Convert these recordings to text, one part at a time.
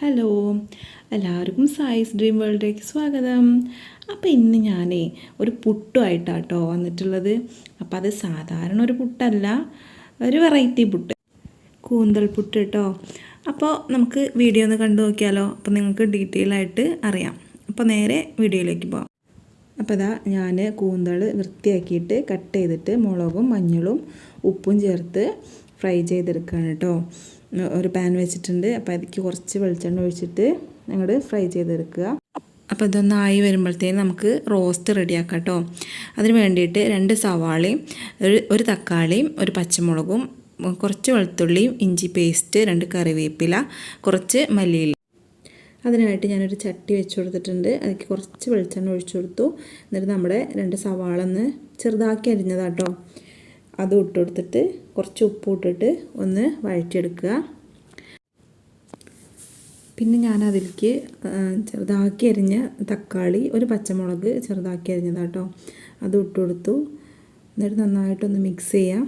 Hello എല്ലാവർക്കും സായിസ് dream വേൾഡിലേക്ക് സ്വാഗതം. അപ്പോൾ ഇന്ന് ഞാനേ ഒരു പുട്ടുമായിട്ടാട്ടോ വന്നിട്ടുള്ളത്. അപ്പോൾ അത് സാധാരണ ഒരു പുട്ടല്ല ഒരു വെറൈറ്റി പുട്ട്. കൂന്തൽ പുട്ട് കേട്ടോ. അപ്പോൾ നമുക്ക് വീഡിയോ ഒന്ന് കണ്ടു നോക്കിയാലോ? അപ്പോൾ നിങ്ങൾക്ക് ഡീറ്റെയിൽ ആയിട്ട് അറിയാം. അപ്പോൾ നേരെ വീഡിയോയിലേക്ക് പോകാം അപ്പോൾ ഇതാ ഞാൻ കൂന്തൾ വൃത്തിയാക്കിയിട്ട് കട്ട് ചെയ്തിട്ട് മുളകും മഞ്ഞളും ഉപ്പും ചേർത്ത് ഫ്രൈ ചെയ്തെടുക്കുകയാണ് കേട്ടോ. ഒരു പാൻ വെച്ചിട്ടുണ്ട്. അപ്പോൾ അതിലേക്ക് കുറച്ച് വെളിച്ചെണ്ണ ഒഴിച്ചിട്ട് ഞങ്ങൾ ഫ്രൈ ചെയ്തെടുക്കുക. അപ്പോൾ ഇതൊന്നായി വരുമ്പോഴത്തേന് നമുക്ക് റോസ്റ്റ് റെഡിയാക്കാം കേട്ടോ അതിന് വേണ്ടിയിട്ട് രണ്ട് സവാളയും ഒരു ഒരു തക്കാളിയും ഒരു പച്ചമുളകും കുറച്ച് വെളുത്തുള്ളിയും ഇഞ്ചി പേസ്റ്റ് രണ്ട് കറിവേപ്പില കുറച്ച് മല്ലിയില. അതിനായിട്ട് ഞാനൊരു ചട്ടി വെച്ച് കൊടുത്തിട്ടുണ്ട്. അതിലേക്ക് കുറച്ച് വെളിച്ചെണ്ണ ഒഴിച്ചു കൊടുത്തു. എന്നിട്ട് നമ്മുടെ രണ്ട് സവാള ഒന്ന് ചെറുതാക്കി അരിഞ്ഞതാട്ടോ. അത് ഇട്ട് കൊടുത്തിട്ട് കുറച്ച് ഉപ്പ് ഇട്ടിട്ട് ഒന്ന് വഴറ്റിയെടുക്കുക. പിന്നെ ഞാൻ അതിലേക്ക് ചെറുതാക്കി അരിഞ്ഞ തക്കാളി ഒരു പച്ചമുളക് ചെറുതാക്കി അരിഞ്ഞതാട്ടോ അത് ഇട്ട് കൊടുത്തു എന്നിട്ട് നന്നായിട്ടൊന്ന് മിക്സ് ചെയ്യാം.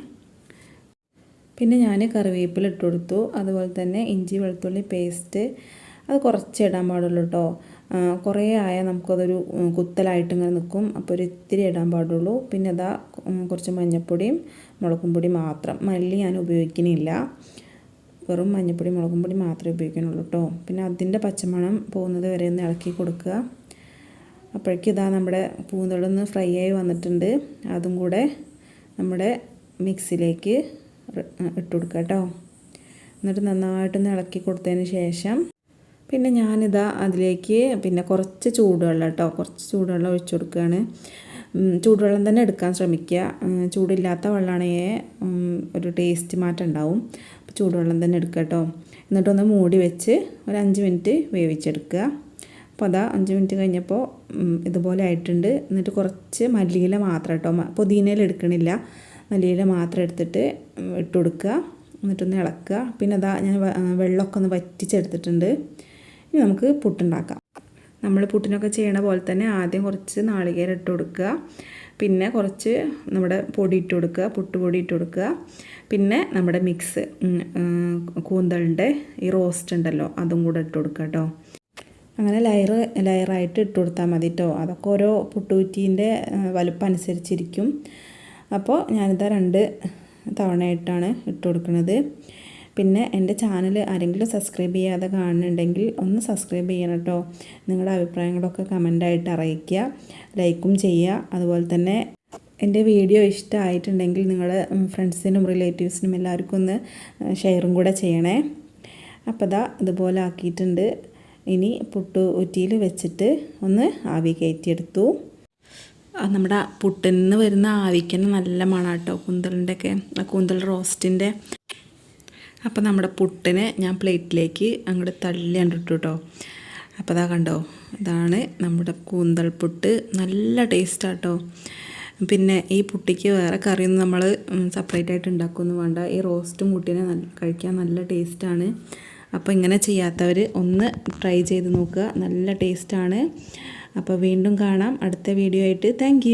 പിന്നെ ഞാൻ കറിവേപ്പില ഇട്ട് കൊടുത്തു അതുപോലെ തന്നെ ഇഞ്ചി വെളുത്തുള്ളി പേസ്റ്റ് അത് കുറച്ച് ഇടാൻ പാടുള്ളൂ കേട്ടോ കുറേ ആയാൽ നമുക്കതൊരു കുത്തലായിട്ട് ഇങ്ങനെ നിൽക്കും. അപ്പോൾ ഒരു ഇത്തിരി ഇടാൻ പാടുള്ളൂ. പിന്നെ അതാ കുറച്ച് മഞ്ഞൾപ്പൊടിയും മുളകും പൊടി മാത്രം. മല്ലി ഞാൻ ഉപയോഗിക്കുന്നില്ല വെറും മഞ്ഞൾപ്പൊടി മുളകും പൊടി മാത്രമേ ഉപയോഗിക്കുന്നുള്ളൂ കേട്ടോ. പിന്നെ അതിന്റെ പച്ചമണം പോകുന്നത് വരെ ഒന്ന് ഇളക്കി കൊടുക്കുക. അപ്പോഴേക്കും ഇതാ നമ്മുടെ പൂന്തളൊന്ന് ഫ്രൈ ആയി വന്നിട്ടുണ്ട്. അതും കൂടെ നമ്മുടെ മിക്സിയിലേക്ക് ഇട്ട് കൊടുക്കുക കേട്ടോ. എന്നിട്ട് നന്നായിട്ടൊന്ന് ഇളക്കി കൊടുത്തതിന് ശേഷം പിന്നെ ഞാനിതാ അതിലേക്ക് പിന്നെ കുറച്ച് ചൂടുവെള്ളം കേട്ടോ കുറച്ച് ചൂടുവെള്ളം ഒഴിച്ചു കൊടുക്കുകയാണ്. ചൂടുവെള്ളം തന്നെ എടുക്കാൻ ശ്രമിക്കുക. ചൂടില്ലാത്ത വെള്ളമാണെങ്കിൽ ഒരു ടേസ്റ്റ് മാറ്റം ഉണ്ടാവും. അപ്പോൾ ചൂടുവെള്ളം തന്നെ എടുക്കുക കേട്ടോ. എന്നിട്ടൊന്ന് മൂടി വെച്ച് ഒരു അഞ്ച് മിനിറ്റ് വേവിച്ചെടുക്കുക. അപ്പോൾ അതാ അഞ്ച് മിനിറ്റ് കഴിഞ്ഞപ്പോൾ ഇതുപോലെ ആയിട്ടുണ്ട്. എന്നിട്ട് കുറച്ച് മല്ലിയില മാത്രം കേട്ടോ പുതിനയിൽ എടുക്കണില്ല. മല്ലിയില മാത്രം എടുത്തിട്ട് ഇട്ട് കൊടുക്കുക. എന്നിട്ടൊന്ന് ഇളക്കുക. പിന്നെ അതാ ഞാൻ വെള്ളമൊക്കെ ഒന്ന് വറ്റിച്ചെടുത്തിട്ടുണ്ട്. ഇനി നമുക്ക് പുട്ടുണ്ടാക്കാം. നമ്മൾ പുട്ടിനൊക്കെ ചെയ്യണ പോലെ തന്നെ ആദ്യം കുറച്ച് നാളികേരം ഇട്ട് കൊടുക്കുക. പിന്നെ കുറച്ച് നമ്മുടെ പൊടി ഇട്ട് കൊടുക്കുക പുട്ടുപൊടി ഇട്ട് കൊടുക്കുക. പിന്നെ നമ്മുടെ മിക്സ് കൂന്തളിന്റെ ഈ റോസ്റ്റ് ഉണ്ടല്ലോ അതും കൂടെ ഇട്ട് കൊടുക്കുക കേട്ടോ. അങ്ങനെ ലെയർ ലെയറായിട്ട് ഇട്ട് കൊടുത്താൽ മതി കേട്ടോ. അതൊക്കെ ഓരോ പുട്ടുകുറ്റീന്റെ വലുപ്പം അനുസരിച്ചിരിക്കും. അപ്പോൾ ഞാനിതാ രണ്ട് തവണയായിട്ടാണ് ഇട്ട് കൊടുക്കുന്നത് പിന്നെ എന്റെ ചാനൽ ആരെങ്കിലും സബ്സ്ക്രൈബ് ചെയ്യാതെ കാണുന്നുണ്ടെങ്കിൽ ഒന്ന് സബ്സ്ക്രൈബ് ചെയ്യണം കേട്ടോ നിങ്ങളുടെ അഭിപ്രായങ്ങളൊക്കെ കമന്റായിട്ട് അറിയിക്കുക. ലൈക്കും ചെയ്യുക. അതുപോലെ തന്നെ എന്റെ വീഡിയോ ഇഷ്ടമായിട്ടുണ്ടെങ്കിൽ നിങ്ങൾ ഫ്രണ്ട്സിനും റിലേറ്റീവ്സിനും എല്ലാവർക്കും ഒന്ന് ഷെയറും കൂടെ ചെയ്യണേ. അപ്പോൾ ദാ ഇതുപോലെ ആക്കിയിട്ടുണ്ട്. ഇനി പുട്ട് ഉറ്റിയിൽ വെച്ചിട്ട് ഒന്ന് ആവി കയറ്റിയെടുത്തു. നമ്മുടെ പുട്ടിൽ നിന്ന് വരുന്ന ആവിക്കന്നെ നല്ല മണാട്ടോ കൂന്തലിന്റെ ഒക്കെ കൂന്തൽ റോസ്റ്റിന്റെ അപ്പോൾ നമ്മുടെ പുട്ടിനെ ഞാൻ പ്ലേറ്റിലേക്ക് അങ്ങോട്ട് തള്ളി കണ്ടിട്ടു കേട്ടോ അപ്പോൾ അതാ കണ്ടോ? ഇതാണ് നമ്മുടെ കൂന്തൽ പുട്ട് നല്ല ടേസ്റ്റാട്ടോ. പിന്നെ ഈ പുട്ടിക്ക് വേറെ കറിയൊന്നും നമ്മൾ സെപ്പറേറ്റ് ആയിട്ട് ഉണ്ടാക്കുമൊന്നും വേണ്ട. ഈ റോസ്റ്റും കുട്ടീനെ കഴിക്കാൻ നല്ല ടേസ്റ്റാണ്. അപ്പോൾ ഇങ്ങനെ ചെയ്യാത്തവർ ഒന്ന് ട്രൈ ചെയ്ത് നോക്കുക. നല്ല ടേസ്റ്റാണ്. അപ്പോൾ വീണ്ടും കാണാം. അടുത്ത വീഡിയോ ആയിട്ട്. താങ്ക്